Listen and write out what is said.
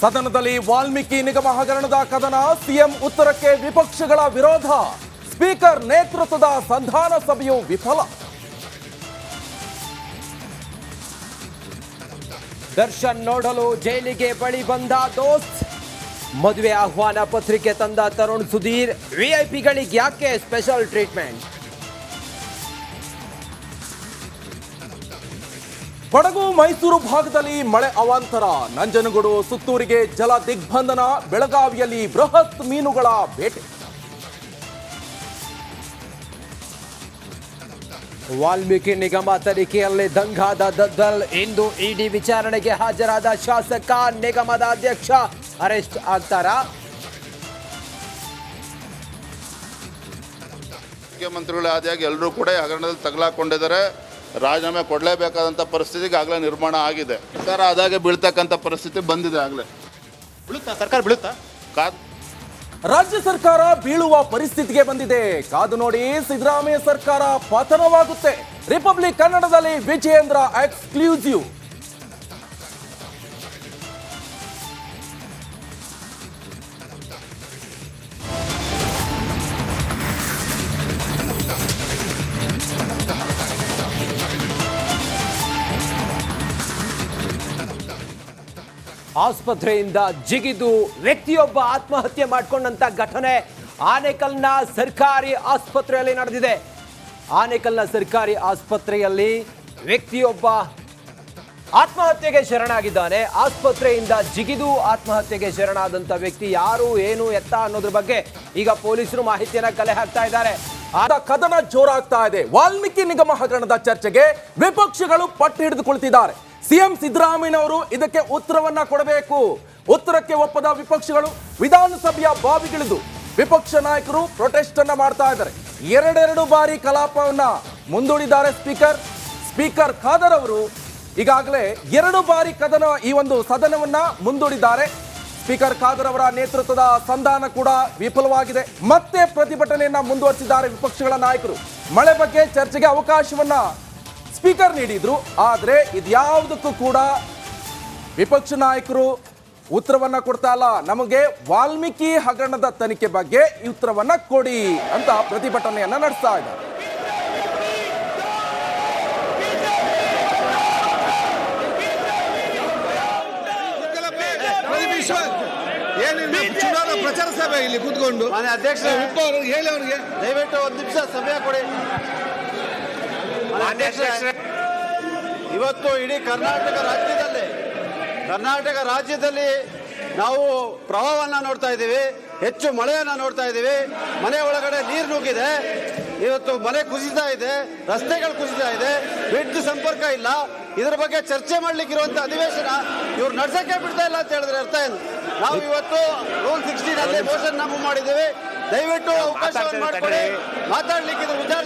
ಸದನದಲ್ಲಿ ವಾಲ್ಮೀಕಿ ನಿಗಮ ಹಗರಣದ ಕದನ, ಸಿಎಂ ಉತ್ತರಕ್ಕೆ ವಿಪಕ್ಷಗಳ ವಿರೋಧ, ಸ್ಪೀಕರ್ ನೇತೃತ್ವದ ಸಂಧಾನ ಸಭೆಯು ವಿಫಲ. ದರ್ಶನ್ ನೋಡಲು ಜೈಲಿಗೆ ಬಳಿ ಬಂದ ದೋಸ್ತ್. ಮದುವೆ ಆಹ್ವಾನ ಪತ್ರಿಕೆ ತಂದ ತರುಣ್ ಸುಧೀರ್ ವಿಐಪಿಗಳಿಗೆ ಯಾಕೆ ಸ್ಪೆಷಲ್ ಟ್ರೀಟ್ಮೆಂಟ್ ಕೊಡಗು ಮೈಸೂರು ಭಾಗದಲ್ಲಿ ಮಳೆ ಅವಾಂತರ. ನಂಜನಗೂಡು, ಸುತ್ತೂರಿಗೆ ಜಲ ದಿಗ್ಬಂಧನ, ಬೆಳಗಾವಿಯಲ್ಲಿ ಬೃಹತ್ ಮೀನುಗಳ ಬೇಟೆ. ವಾಲ್ಮೀಕಿ ನಿಗಮ ತನಿಖೆಯಲ್ಲಿ ದಂಗಾದ ದದ್ದಲ್ ಇಂದು ಇಡಿ ವಿಚಾರಣೆಗೆ ಹಾಜರಾದ ಶಾಸಕ, ನಿಗಮದ ಅಧ್ಯಕ್ಷ ಅರೆಸ್ಟ್ ಆಗ್ತಾರ? ಮುಖ್ಯಮಂತ್ರಿಗಳು ಆದಿಯಾಗಿ ಎಲ್ಲರೂ ಕೂಡ ಹಗರಣದಲ್ಲಿ ತಗಲಾಕೊಂಡಿದ್ದಾರೆ. ರಾಜೀನಾಮೆ ಕೊಡಲೇಬೇಕಾದಂಥ ಪರಿಸ್ಥಿತಿಗೆ ಆಗಲೇ ನಿರ್ಮಾಣ ಆಗಿದೆ. ಸರ್ಕಾರ ಅದಾಗೆ ಬೀಳ್ತಕ್ಕಂಥ ಪರಿಸ್ಥಿತಿ ಬಂದಿದೆ ಆಗಲೇ. ಬೀಳುತ್ತಾ? ಸರ್ಕಾರ ಬೀಳುತ್ತಾ? ಕಾದ್ ರಾಜ್ಯ ಸರ್ಕಾರ ಬೀಳುವ ಪರಿಸ್ಥಿತಿಗೆ ಬಂದಿದೆ. ಕಾದು ನೋಡಿ ಸಿದ್ದರಾಮಯ್ಯ ಸರ್ಕಾರ ಪತನವಾಗುತ್ತೆ. ರಿಪಬ್ಲಿಕ್ ಕನ್ನಡದಲ್ಲಿ ವಿಜಯೇಂದ್ರ ಎಕ್ಸ್ಕ್ಲೂಸಿವ್. ಆಸ್ಪತ್ರೆಯಿಂದ ಜಿಗಿದು ವ್ಯಕ್ತಿಯೊಬ್ಬ ಆತ್ಮಹತ್ಯೆ ಮಾಡಿಕೊಂಡಂತ ಘಟನೆ ಆನೇಕಲ್ನ ಸರ್ಕಾರಿ ಆಸ್ಪತ್ರೆಯಲ್ಲಿ ನಡೆದಿದೆ. ಆನೇಕಲ್ನ ಸರ್ಕಾರಿ ಆಸ್ಪತ್ರೆಯಲ್ಲಿ ವ್ಯಕ್ತಿಯೊಬ್ಬ ಆತ್ಮಹತ್ಯೆಗೆ ಶರಣಾಗಿದ್ದಾನೆ. ಆಸ್ಪತ್ರೆಯಿಂದ ಜಿಗಿದು ಆತ್ಮಹತ್ಯೆಗೆ ಶರಣಾದಂತ ವ್ಯಕ್ತಿ ಯಾರು, ಏನು, ಎತ್ತ ಅನ್ನೋದ್ರ ಬಗ್ಗೆ ಈಗ ಪೊಲೀಸರು ಮಾಹಿತಿಯನ್ನ ಕಲೆ ಹಾಕ್ತಾ ಇದ್ದಾರೆ. ಆದ ಕದನ ಜೋರಾಗ್ತಾ ಇದೆ. ವಾಲ್ಮೀಕಿ ನಿಗಮ ಹಗರಣದ ಚರ್ಚೆಗೆ ವಿಪಕ್ಷಗಳು ಪಟ್ಟು ಹಿಡಿದುಕೊಳ್ತಿದ್ದಾರೆ. ಸಿಎಂ ಸಿದ್ದರಾಮಯ್ಯನವರು ಇದಕ್ಕೆ ಉತ್ತರವನ್ನ ಕೊಡಬೇಕು. ಉತ್ತರಕ್ಕೆ ಒಪ್ಪದ ವಿಪಕ್ಷಗಳು ವಿಧಾನಸಭೆಯ ಬಾವಿಗಿಳಿದು. ವಿಪಕ್ಷ ನಾಯಕರು ಪ್ರೊಟೆಸ್ಟ್ ಅನ್ನ ಮಾಡ್ತಾ ಇದ್ದಾರೆ. ಎರಡೆರಡು ಬಾರಿ ಕಲಾಪವನ್ನ ಮುಂದೂಡಿದ್ದಾರೆ ಸ್ಪೀಕರ್ ಸ್ಪೀಕರ್ ಖಾದರ್ ಅವರು ಈಗಾಗಲೇ ಎರಡು ಬಾರಿ ಕದನ ಈ ಒಂದು ಸದನವನ್ನ ಮುಂದೂಡಿದ್ದಾರೆ. ಸ್ಪೀಕರ್ ಖಾದರ್ ಅವರ ನೇತೃತ್ವದ ಸಂಧಾನ ಕೂಡ ವಿಫಲವಾಗಿದೆ. ಮತ್ತೆ ಪ್ರತಿಭಟನೆಯನ್ನ ಮುಂದುವರಿಸಿದ್ದಾರೆ ವಿಪಕ್ಷಗಳ ನಾಯಕರು. ಮಳೆ ಬಗ್ಗೆ ಚರ್ಚೆಗೆ ಅವಕಾಶವನ್ನ ಸ್ಪೀಕರ್ ನೀಡಿದ್ರು ಆದ್ರೆ ಇದ್ಯಾವುದಕ್ಕೂ ಕೂಡ ವಿಪಕ್ಷ ನಾಯಕರು ಉತ್ತರವನ್ನ ಕೊಡ್ತಾ ಇಲ್ಲ. ನಮಗೆ ವಾಲ್ಮೀಕಿ ಹಗರಣದ ತನಿಖೆ ಬಗ್ಗೆ ಈ ಉತ್ತರವನ್ನ ಕೊಡಿ ಅಂತ ಪ್ರತಿಭಟನೆಯನ್ನ ನಡೆಸ್ತಾ ಇದ್ದಾರೆ. ಪ್ರಚಾರ ಸಭೆ ಇಲ್ಲಿ ಕೂತ್ಕೊಂಡು ಅಧ್ಯಕ್ಷ ಹೇಳಿ ಅವ್ರಿಗೆ ದಯವಿಟ್ಟು ಒಂದು ನಿಮಿಷ ಸಭೆ ಕೊಡಿ. ಇವತ್ತು ಇಡೀ ಕರ್ನಾಟಕ ರಾಜ್ಯದಲ್ಲಿ ಕರ್ನಾಟಕ ರಾಜ್ಯದಲ್ಲಿ ನಾವು ಪ್ರವಾಹವನ್ನು ನೋಡ್ತಾ ಇದ್ದೀವಿ ಹೆಚ್ಚು ಮಳೆಯನ್ನು ನೋಡ್ತಾ ಇದ್ದೀವಿ ಮನೆ ಒಳಗಡೆ ನೀರು ನುಗ್ಗಿದೆ ಇವತ್ತು ಮನೆ ಕುಸಿತಾ ಇದೆ ರಸ್ತೆಗಳು ಕುಸಿತಾ ಇದೆ ವಿದ್ಯುತ್ ಸಂಪರ್ಕ ಇಲ್ಲ ಇದರ ಬಗ್ಗೆ ಚರ್ಚೆ ಮಾಡ್ಲಿಕ್ಕೆ ಇರುವಂತ ಅಧಿವೇಶನ ಇವ್ರು ನಡ್ಸಕ್ಕೆ ಬಿಡ್ತಾ ಇಲ್ಲ ಅಂತ ಹೇಳಿದ್ರೆ ಅರ್ಥ ಏನು? ನಾವು ಇವತ್ತು ರೂಲ್ ಸಿಕ್ಸ್ಟೀನ್ ಅಲ್ಲಿ ಮೋಷನ್ ನಾವು ಮಾಡಿದ್ದೀವಿ ದಯವಿಟ್ಟು ಅವಕಾಶವನ್ನು ಮಾಡಿಕೊಡಿ ಮಾತಾಡ್ಲಿಕ್ಕೆ ಇದು ವಿಚಾರ